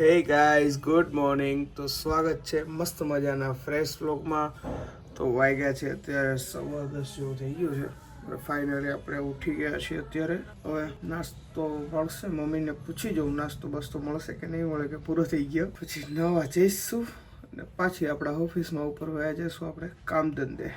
Hey guys good morning તો સ્વાગત છે મસ્ત મજાના ફ્રેશ બ્લોગમાં તો વાગ્યા છે અત્યારે સવા દસ જેવું થઈ ગયું છે. ફાઇનલી આપણે ઉઠી ગયા છીએ અત્યારે. હવે નાસ્તો મળશે. મમ્મીને પૂછી જવું નાસ્તો બસ્તો મળશે કે નહીં મળે કે પૂરો થઈ ગયો. પછી નવા જઈશું અને પાછી આપણા ઓફિસમાં ઉપર વયા જઈશું આપણે કામ ધંધે.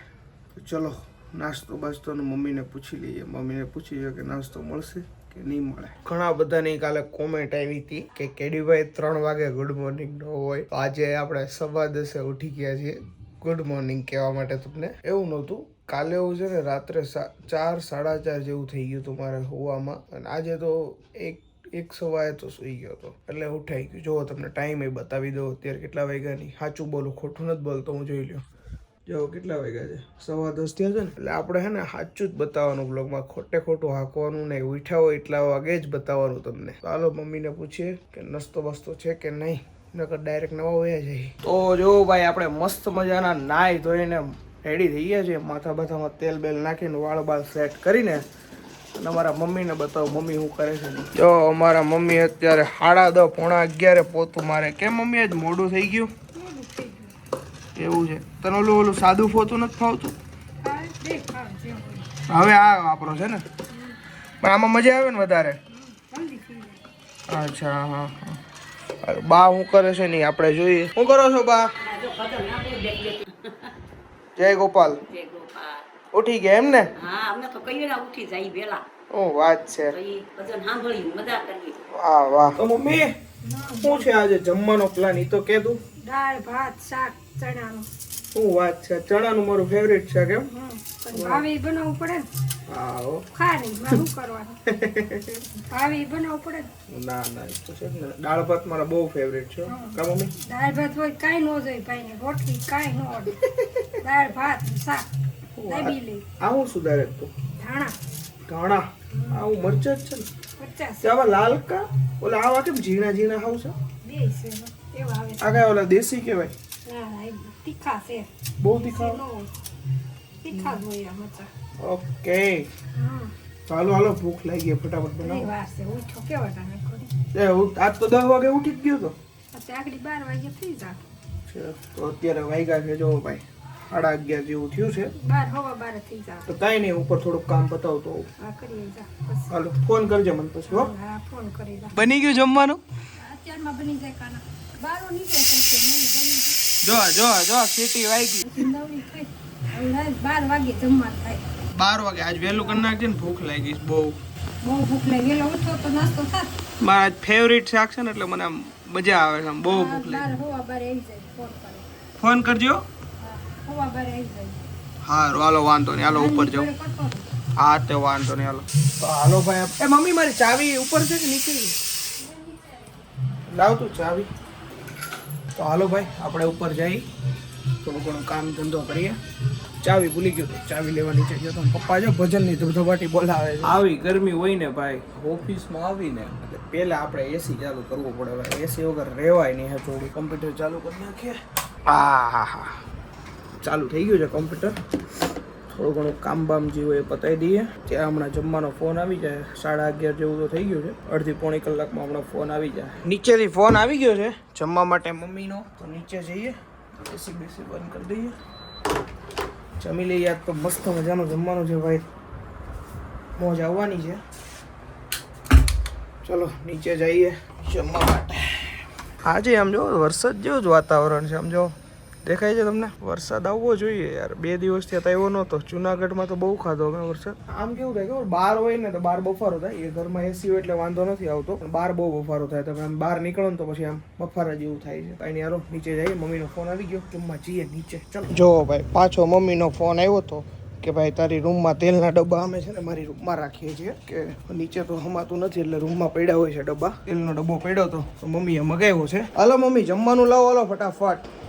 તો ચલો, નાસ્તો બાસ્તોનું મમ્મીને પૂછી લઈએ. મમ્મીને પૂછી જોઈએ કે નાસ્તો મળશે. કે નહીં મળે. ઘણા બધાની કાલે કોમેન્ટ આવી હતી કે કેડીભાઈ ત્રણ વાગે ગુડ મોર્નિંગ ન હોય. આજે આપણે સવા દસે ઉઠી ગયા છીએ. ગુડ મોર્નિંગ કહેવા માટે તમને. એવું નહોતું. કાલે એવું છે ને રાત્રે ચાર, સાડા ચાર જેવું થઈ ગયું હતું મારે હોવામાં. અને આજે તો એક એક સવાએ તો સુઈ ગયો હતો. એટલે ઉઠાઈ ગયું. જો તમને ટાઈમ એ બતાવી દો અત્યારે કેટલા વાગ્યાની? સાચું બોલું, ખોટું નથી બોલતો, હું જોઈ લ્યો. જો કેટલા વાગ્યા છે? સવા દસ થયા છે ને? એટલે આપણે હે ને સાચું જ બતાવવાનું બ્લોગમાં ખોટે ખોટું હાંકવાનું નહીં. ઉઠ્યા હોય એટલા વાગે જ બતાવવાનું તમને. ચાલો મમ્મીને પૂછીએ કે નસ્તો બસ્તો છે કે નહીં? નકર ડાયરેક્ટ નવા વયા જઈએ તો જો ભાઈ, આપણે મસ્ત મજાના નાઈ ધોઈને રેડી થઈ ગયા છે માથા બાથામાં તેલ બેલ નાખીને વાળ બાળ સેટ કરીને અને અમારા મમ્મીને બતાવો, મમ્મી શું કરે છે? જો અમારા મમ્મી અત્યારે સાડા દસ, પોણા અગિયારે પોતું મારે. કેમ મમ્મી? આજ મોડું થઈ ગયું. એવું છે. તને ઓલું ઓલું સાદું ફોતું નથી ફાવતું? હવે આ વાપરો છે ને? પણ આમાં મજા આવે ને વધારે? અચ્છા હા હા. બા શું કરે છે નહીં? આપણે જોઈએ. શું કરો છો બા? જય ગોપાલ. ઉઠી ગયા એમ ને? હા અમને તો કહીએ ને ઉઠી જાય વેલા શું વાત છે. ભજન સાંભળી મજા કરવી વાહ વાહ. તો મમ્મી શું છે આજે? જમવાનો પ્લાન એ તો કે તું. દાળ ભાત શાક ચણાનું. શું વાત છે? ચણાનું મારું ફેવરેટ છે કેમ? ભાવે બનાવવું પડે ને? હા. ખા નહીં મારે કરવાનું? ભાવે બનાવવું પડે ના? ના એ તો છે ને. દાળ ભાત મારા બહુ ફેવરેટ છે. કા મમ્મી? દાળ ભાત હોય કાંઈ ન જોઈએ ભાઈને રોટલી કાંઈ ન હોય. દાળ ભાત શાક દાબી લે આવું સુધારે તું? ધાણા. ધાણા? આવું મરચાં જ છે ને? આવા લાલ કા? ઓલા આવા કેમ ઝીણા ઝીણા હાવ છે? બે છે એવા આવે. આ કયા ઓલા દેશી કહેવાય? તીખા છે. બહુ તીખા. તીખા જ હોય આ ઓકે. હા ચાલો હાલો ભૂખ લાગી ગઈ ફટાફટ બનાવો. વાર છે ઉઠો કેવા ટાણે કરી એ આજ તો દસ વાગે ઉઠી જ ગયો તો. આગળ બાર વાગે થઈ જા તો અત્યારે વાગ્યા છે જો ભાઈ સાડા અગિયાર જેવું થયું છે. બાર હવા બાર થઈ જા તો કાંઈ નહીં ઉપર થોડુંક કામ બતાવતો હોઉં. આ જા હાલો ફોન કરજે મને પછી હો. હા ફોન કરી જા. બની ગયું જમવાનું? અત્યારમાં બની જાય કાના. બારો નીકળે નહીં બની જો જો જો સીટી વાગી બાર વાગે જમવાનું થાય બાર વાગે આજ વહેલું કરી નાખજે ને ભૂખ લાગી બહુ બહુ. ભૂખ લાગી વેલો ઉઠો તો નાસ્તો થાત મારા ફેવરિટ શાક છે ને એટલે મને આમ મજા આવે છે આમ બહુ ભૂખ લાગી. ફોન કરજો. હારું હાલો વાંધો નહીં હાલો ઉપર રહો. હા તે વાંધો નહીં હાલો. હાલો ભાઈ એ મમ્મી મારી ચાવી ઉપર છે કે નીચે? લાવ તું ચાવી. તો હાલો ભાઈ આપણે ઉપર જઈ થોડું ઘણું કામ ધંધો કરીએ. ચાવી ભૂલી ગયો તો ચાવી લેવાની છે તો પપ્પા જો ભજનની ધબધબાટી બોલાવે છે. આવી ગરમી હોય ને ભાઈ ઓફિસમાં આવીને એટલે પહેલાં આપણે એસી ચાલુ કરવું પડે ભાઈ એસી વગર રહેવાય નહીં હે થોડું. કમ્પ્યુટર ચાલુ કરી નાખીએ. હા હા હા. ચાલુ થઈ ગયું છે કમ્પ્યુટર. થોડું ઘણું કામ બામ જે હોય એ પતાવી દઈએ. ત્યાં હમણાં જમવાનો ફોન આવી જાય. સાડા અગિયાર જેવું તો થઈ ગયું છે. અડધી પોણી કલાકમાં હમણાં ફોન આવી જાય. નીચેથી ફોન આવી ગયો છે જમવા માટે મમ્મીનો. તો નીચે જઈએ. એસી બેસી બંધ કરી દઈએ. જમી લઈએ. આજ તો મસ્ત મજાનું જમવાનું છે ભાઈ. મોજ આવવાની છે. ચલો, નીચે જઈએ જમવા માટે. આજે આમ જો વરસાદ જેવું જ વાતાવરણ છે, આમ જો. દેખાય છે તમને? વરસાદ આવવો જોઈએ યાર. બે દિવસથી તો આવ્યો નહોતો. જુનાગઢમાં તો બહુ ખાધો અમે વરસાદ. આમ કેવું થાય ખબર બહાર હોય ને તો બહાર બફારો થાય. એ ઘરમાં એસી હોય એટલે વાંધો નથી આવતો. પણ બહાર બહુ બફારો થાય. તમે આમ બહાર નીકળો ને તો પછી આમ બફારા જેવું થાય છે. કાંઈ નહીં હાલો નીચે જઈએ. મમ્મીનો ફોન આવી ગયો. જમવા જઈએ નીચે. ચલો. જો ભાઈ પાછો મમ્મીનો ફોન આવ્યો હતો કે ભાઈ તારી રૂમમાં તેલના ડબ્બા અમે છે ને મારી રૂમમાં રાખીએ છીએ. કે નીચે તો હમાતું નથી એટલે રૂમમાં પડ્યા હોય છે ડબ્બા. તેલનો ડબ્બો પડ્યો હતો તો મમ્મીએ મગાવ્યો છે. હાલો મમ્મી જમવાનું લાવો હાલો ફટાફટ.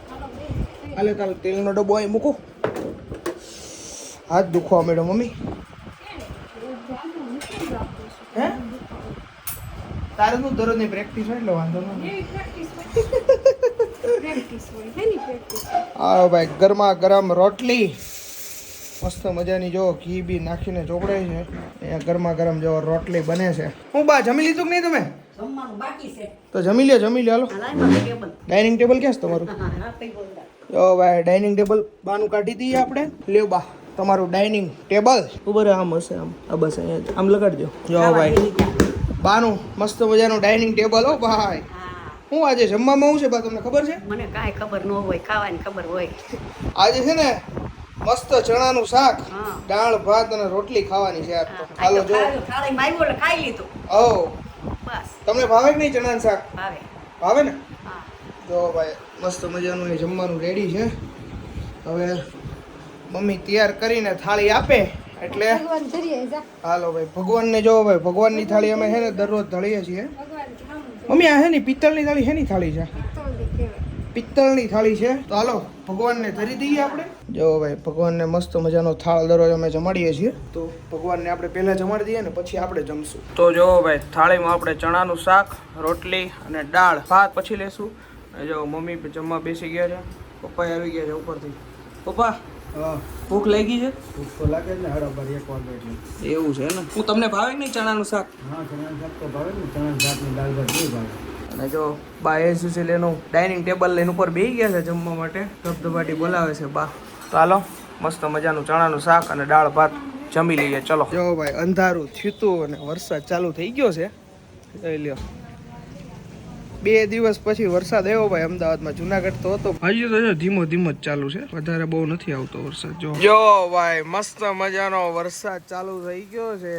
હાલે તાલ તેલનો ડબ્બો અહીં મૂકો. હાથ દુખવા મેડમ મમ્મી. હે? તારે શું દરરોજની પ્રેક્ટિસ હોય એટલે વાંધો નહીં હા ભાઈ ગરમા ગરમ રોટલી. મસ્ત મજાની જો ઘી બી નાખીને ચોપડાય છે. અહીંયા ગરમા ગરમ જો રોટલી બને છે. હું બા જમી લીધું કે નહીં તમે? જમવાનું બાકી છે. તો જમી લ્યો જમી લ્યો હાલો ડાઇનિંગ ટેબલ ક્યાં છે તમારું? ભાઈ ડાઇનિંગ ટેબલ બાનું કાઢી દઈએ આપણે. લ્યો બા તમારું ડાઇનિંગ ટેબલ ઉપર આમ હશે આમ. આ બસ અહીંયા આમ લગાડજો. જો ભાઈ. બાનું મસ્ત મજાનું ડાઇનિંગ ટેબલ હો ભાઈ. હું. આજે જમવામાં હું છે બા તમને ખબર છે? મને કાંઈ ખબર ન હોય ખાવાની ખબર હોય. આજે છે ને મસ્ત ચણાનું શાક દાળ ભાત અને રોટલી ખાવાની છે આજ તો. હાલો જો. ખાઈ લીધું. ઓ બસ. તમને ભાવે કે નહીં ચણાનું શાક? ભાવે. ભાવે ને? જો ભાઈ મસ્ત મજાનું એ જમવાનું રેડી છે. હવે મમ્મી તૈયાર કરીને થાળી આપે એટલે હાલો ભાઈ ભગવાનને જો ભાઈ ભગવાનની થાળી અમે છે ને દરરોજ ધળીએ છીએ. મમ્મી આ છે ને પિત્તળની થાળી શેની થાળી છે? પિત્તળની થાળી છે. તો હાલો ભગવાનને ધરી દઈએ આપણે. જો ભાઈ ભગવાનને મસ્ત મજાનો થાળ દરરોજ અમે જમાડીએ છીએ. તો ભગવાનને આપણે પહેલાં જમાડી દઈએ ને પછી આપણે જમશું. તો જો ભાઈ થાળીમાં આપણે ચણાનું શાક રોટલી અને દાળ. ભાત પછી લેશું. જો મમ્મી જમવા બેસી ગયા છે. પપ્પા આવી ગયા છે ઉપરથી. પપ્પા ભૂખ લાગી છે? ભૂખ તો લાગે ને ને ભરી એક વાગે એટલે. એવું છે ને? હું તમને ભાવે કે નહીં ચણાનું શાક? હા ચણાનું શાક તો ભાવે ને. ચણાની શાકની દાળ ભાત નહીં ભાવે. અને જો બા એસ છે લેનું ડાઇનિંગ ટેબલ લઈને ઉપર બેસી ગયા છે જમવા માટે. ધબધબાટી બોલાવે છે બા. તો હાલો મસ્ત મજાનું ચણાનું શાક અને દાળ ભાત જમી લઈએ. ચલો. જો ભાઈ અંધારું થયું અને વરસાદ ચાલુ થઈ ગયો છે. લઈ લ્યો. બે દિવસ પછી વરસાદ આવ્યો ભાઈ અમદાવાદમાં જુનાગઢ તો હતો. હજી તો ધીમો ધીમો જ ચાલુ છે. વધારે બહુ નથી આવતો વરસાદ જો. જો ભાઈ મસ્ત મજાનો વરસાદ ચાલુ થઈ ગયો છે.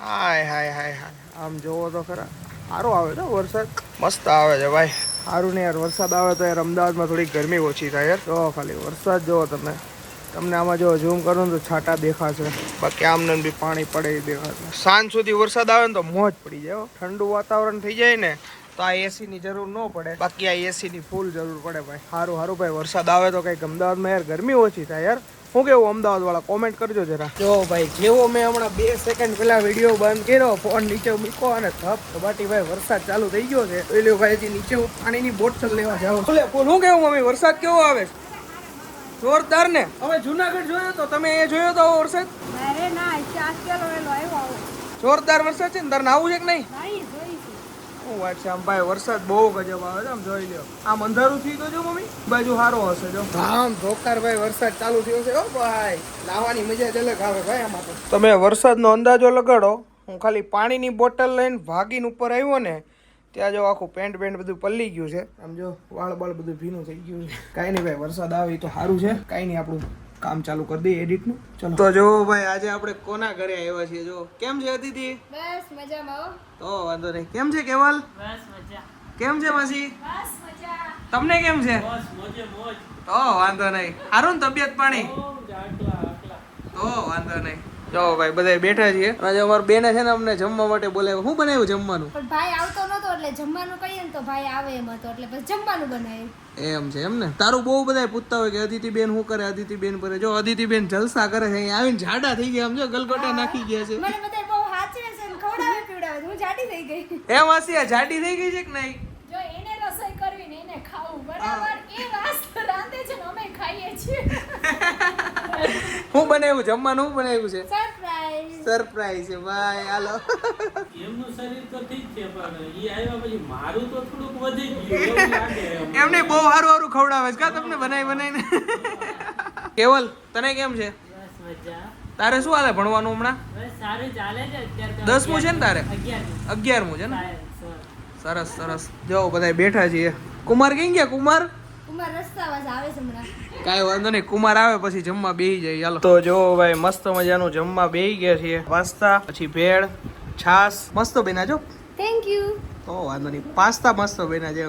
હાય હાય હાય હાય. આમ જોવો તો ખરા. સારો આવે છે વરસાદ. મસ્ત આવે છે ભાઈ. સારું ને યાર વરસાદ આવે તો યાર અમદાવાદમાં થોડી ગરમી ઓછી થાય યાર. જો ખાલી વરસાદ જોવો તમે. તમને આમાં જો ઝૂમ કરો ને તો છાંટા દેખાશે. બાકી આમને બી પાણી પડે દેખાશે. સાંજ સુધી વરસાદ આવે ને તો મોજ પડી જાય હો. ઠંડુ વાતાવરણ થઈ જાય ને તો આ એસી ની જરૂર ન પડે. બાકી આ એસી ની ફૂલ જરૂર પડે ભાઈ. સારું સારું ભાઈ. વરસાદ આવે તો કંઈક અમદાવાદમાં યાર ગરમી ઓછી થાય યાર. હું કેવું અમદાવાદ વાળા કોમેન્ટ કરજો જરા. જો ભાઈ જેવો મેં હમણાં બે સેકન્ડ પહેલા વીડિયો બંધ કર્યો ફોન નીચે મૂકો અને ધપ ધબાટી ભાઈ વરસાદ ચાલુ થઈ ગયો છે. એટલે ભાઈ હજી નીચે પાણીની બોટલ લેવા જાઓ બોલે ફૂલ હું કેવું મમ્મી? વરસાદ કેવો આવે? છે જોરદાર ને? હવે જુનાગઢ જોયો તો તમે એ જોયો તો વરસાદ? જોરદાર વરસાદ છે ને? તારે આવું છે કે નહીં છે શું વાત છે? આમ ભાઈ વરસાદ બહુ ગજબ આવે છે આમ જોઈ લ્યો. આમ અંધારું થયું તો જો મમ્મી બાજુ સારો હશે જો. આમ ધોકાર ભાઈ વરસાદ ચાલુ થયો છે ઓ ભાઈ. લાવાની મજા જ અલગ આવે ભાઈ આમાં તો. તમે વરસાદનો અંદાજો લગાડો. હું ખાલી પાણીની બોટલ લઈને ભાગીને ઉપર આવ્યો ને ત્યાં જો આખું પેન્ટ પેન્ટ બધું પલ્લી ગયું છે. આમ જો વાળ બાળ બધું ભીનું થઈ ગયું છે. કાંઈ નહીં ભાઈ વરસાદ આવે તો સારું છે. કાંઈ નહીં આપણું કામ ચાલુ કરી દઈએ એડિટનું ચલો. તો જો ભાઈ આજે આપણે કોના ઘરે આવ્યા છીએ? જો કેમ છે અતિથિ? બસ મજામાં હો. તો વાંધો નહીં. કેમ છે કેવલ? કેમ છે માસી? બસ મજા. તમને કેમ છે? તો વાંધો નહીં. સારું ને તબિયત પાણી? તો વાંધો નહીં. જો ભાઈ બધા બેઠા છીએ. આજે અમારા બેને છે ને અમને જમવા માટે બોલાવ્યો. શું બનાવ્યું જમવાનું? પણ ભાઈ આવતો નતો એટલે જમવાનું કહીએ ને તો ભાઈ આવે એમ હતો એટલે બસ જમવાનું બનાવ્યું. એમ છે એમ ને? તારું બહુ બધા પૂછતા હોય કે અદિતિ બેન શું કરે અદિતિ બેન પર જો અદિતિ બેન જલસા કરે છે અહીંયા આવીને જાડા થઈ ગયા સમજો ગલગોટા નાખી ગયા છે. મને બધા બહુ હાચવે છે ખવડાવે પીવડાવે. હું જાડી થઈ ગઈ. એમ હસી આ જાડી થઈ ગઈ છે કે નહીં? જો એને રસોઈ કરવી ને એને ખાવું બરાબર? એ વાસ રાંધે છે ને અમે ખાઈએ છીએ. હું બનાવ્યું? જમવાનું હું બનાવ્યું છે? સરપ્રાઈઝ સરપ્રાઈઝ છે. ભાઈ હાલો. એમનું શરીર તો ઠીક છે પણ એ આવ્યા પછી મારું તો થોડુંક વધી ગયું. એમ. એમને. બહુ સારું સારું ખવડાવે છે. કા તમને બનાવી બનાવીને? કેવલ તને કેમ છે? બસ મજા. તારે શું હાલે ભણવાનું હમણાં? સારું ચાલે છે. દસમું છે ને તારે? અગિયારમું. અગિયારમું છે ને? સરસ સરસ. જો બધા બેઠા છીએ. કુમાર કઈ ગયા? કુમાર? કાંઈ વાંધો નહીં કુમાર આવે પછી જમવા બેહી જાય ચાલો તો જો ભાઈ મસ્ત મજાનું જમવા બેહી ગયા છીએ. પાસ્તા પછી ભેળ છાસ મસ્ત બેના જો થેન્ક યુ ઓ વાંધો નહીં. પાસ્તા મસ્ત બેના છે.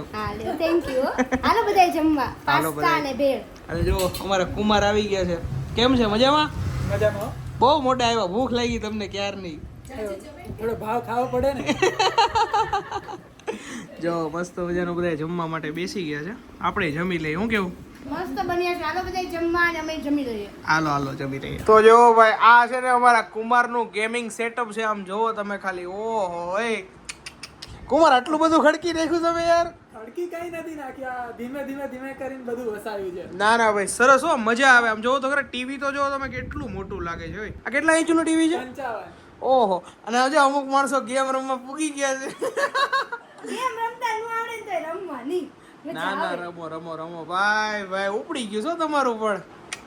થેન્ક યુ હાલો બધાય જમવા. પાસ્તા અને ભેળ. અને જો અમારા કુમાર આવી ગયા છે. કેમ છે મજામાં? મજામાં બહુ મોટા આવ્યા. ભૂખ લાગી તમને ક્યારની? થોડો ભાવ ખાવો પડે ને. જો મસ્ત મજાનું બધા જમવા માટે બેસી ગયા છે. આપણે જમી લઈએ. હું કેવું? મસ્ત બન્યા છે. હાલો બધા જમવા અને અમે જમી લઈએ. હાલો હાલો જમી લઈએ. તો જો ભાઈ આ છે ને અમારા કુમારનું ગેમિંગ સેટઅપ છે. આમ જોવો તમે ખાલી. ઓહો એ. કુમાર આટલું બધું ખડકી રાખ્યું તમે યાર? કઈ નથી ધીમે ધીમે ધીમે કરીને બધું વસાવ્યું છે. ના ના ભાઈ સરસ હો મજા આવે. આમ જોવો તો ખરા ટીવી તો જોવો તમે કેટલું મોટું લાગે છે આ કેટલા ઇંચનું ટીવી છે? ઓહો અને હજુ અમુક માણસો ગેમ રમવા પૂગી ગયા છે. રમતા ન આવડે ને રમવાની ના ના રમો રમો રમો. ભાઈ ભાઈ ઉપડી ગયું છો તમારું પણ.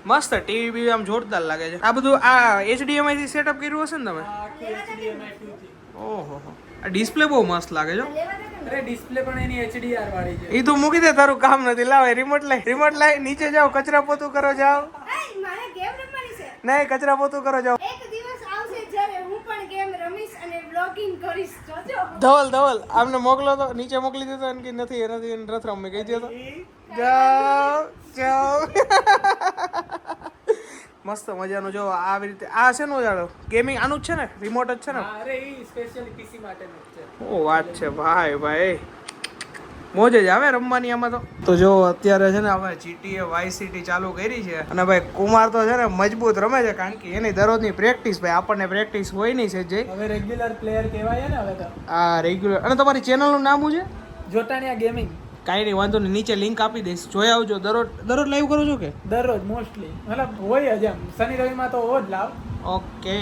મસ્ત ટીવી બીવી આમ જોરદાર લાગે છે. આ બધું આ HDMI થી સેટઅપ કર્યું હશે ને તમે? આખી HDMI 2 થી. ઓહો આ ડિસ્પ્લે બહુ મસ્ત લાગે છે અરે ડિસ્પ્લે પણ એની HDR વાળી છે. એ તું મૂકી દે તારું કામ નથી. લાવે રિમોટ લઈ રિમોટ લઈ નીચે જાઓ કચરા પોતું કરો જાઓ. આય, મારે ગેમ રમવાની છે? નહીં કચરા પોતું કરો જાઓ એક દિવસ આવશે જ્યારે હું પણ ગેમ રમીશ અને કરીશ. જોજો. ધવલ ધવલ આમને મોકલો તો નીચે મોકલી દીધો એને કે નથી એ નથી એને રથ રમી કહી દેતો તો. જાઓ જાઓ. મસ્ત મજાનું જો આવી રીતે. આ છે નો જાડો ગેમિંગ આનું જ છે ને? રિમોટ જ છે ને? અરે ઈ સ્પેશિયલી પીસી માટેનું છે. ઓ વાત છે. ભાઈ ભાઈ. મોજ જ આવે રમવાની આમાં તો. તો જો અત્યારે છે ને હવે જીટીએ વાય સિટી ચાલુ કરી છે અને ભાઈ કુમાર તો છે ને મજબૂત રમે છે કારણ કે એની દરરોજની પ્રેક્ટિસ ભાઈ આપણને પ્રેક્ટિસ હોય નહીં છે જે. હવે રેગ્યુલર પ્લેયર કહેવાય ને હવે તો. આ રેગ્યુલર અને તમારી ચેનલનું નામ શું છે? જોટાણિયા ગેમિંગ કાંઈ નહીં વાંધો નહીં. નીચે લિંક આપી દઈશ. જોઈ આવજો. દરરોજ દરરોજ લાઈવ કરો છો કે? દરરોજ મોસ્ટલી મતલબ હોય જ એમ. શનિ રવિમાં તો હો જ લાવ ઓકે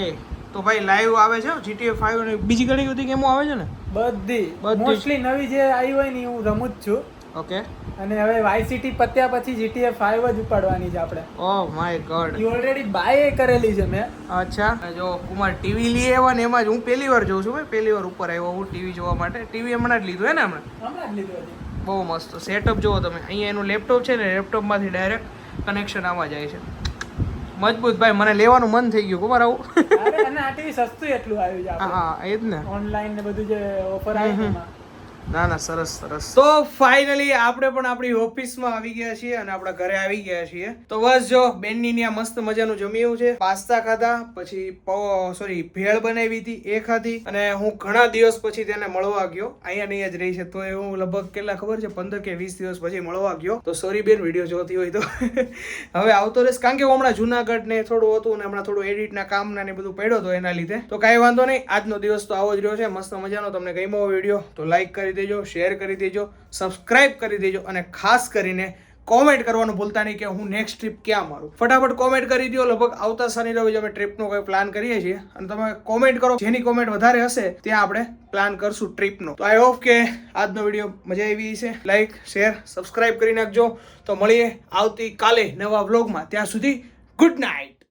તો ભાઈ લાઈવ આવે છે જીટીએ ફાઈવ અને બીજી ઘણી બધી ગેમો આવે છે ને? બધી. મોસ્ટલી નવી જે આવી હોય ને હું રમું જ છું. ઓકે અને હવે વાયસીટી પત્યા પછી જીટીએ ફાઈવ જ ઉપાડવાની છે આપણે. ઓ my god you already buy કરેલી છે મેં. અચ્છા. જો કુમાર ટીવી લઈ આવ્યા ને એમાં જ હું પહેલી વાર જોઉં છું ભાઈ. પહેલી વાર ઉપર આવ્યો હું ટીવી જોવા માટે. ટીવી હમણાં જ લીધું હે ને હમણાં? હમણાં જ લીધું બહુ મસ્ત. સેટઅપ જુઓ તમે. અહીંયા એનું લેપટોપ છે ને લેપટોપમાંથી ડાયરેક્ટ કનેક્શન આમાં જાય છે. મજબૂત ભાઈ મને લેવાનું મન થઈ ગયું ખબર આવું? અને આ ટીવી સસ્તું એટલું આવ્યું છે હા એ જ ને. ઓનલાઈન ને બધું જે ઓફર આવ્યું ના ના, સરસ સરસ. તો ફાઇનલી આપણે પણ આપણી ઓફિસમાં આવી ગયા છીએ અને આપણા ઘરે આવી ગયા છીએ. તો બસ જો, બેનની ત્યાં મસ્ત મજાનું જમ્યું છે. પાસ્તા ખાધા, પછી સોરી ભેળ બનાવી હતી, એ ખાધી અને હું ઘણા દિવસ પછી તેને મળવા ગયો. અહીંયા નહીં જ રહી છે. તો એ હું લગભગ કેટલા ખબર છે? પંદર કે વીસ દિવસ પછી મળવા ગયો. તો સોરી બેન વીડિયો જોતી હોય તો. હવે આવતો રહેશે. કારણ કે હું હમણાં જુનાગઢ ને થોડું હતું ને હમણાં થોડું એડિટના કામના ને બધું પડ્યો હતો એના લીધે. તો કાંઈ વાંધો નહીં. આજનો દિવસ તો આવો જ રહ્યો છે. મસ્ત મજાનો તમને ગમ્યો વીડિયો તો લાઈક કરી દેજો શેર કરી દેજો સબસ્ક્રાઇબ કરી દેજો અને ખાસ કરીને કોમેન્ટ કરવાનું ભૂલતા નહીં કે હું નેક્સ્ટ ટ્રીપ ક્યાં મારું. ફટાફટ કોમેન્ટ કરી દો લગભગ આવતા શનિ રવિ અમે ટ્રીપનો કોઈ પ્લાન કરીએ છીએ. અને તમે કોમેન્ટ કરો, જેની કોમેન્ટ વધારે હશે, ત્યાં આપણે પ્લાન કરશું ટ્રીપનો તો આઈ હોપ કે આજનો વીડિયો મજા આવી છે લાઈક શેર સબસ્ક્રાઇબ કરી નાખજો. તો મળીએ આવતીકાલે નવા વ્લોગમાં ત્યાં સુધી ગુડ નાઇટ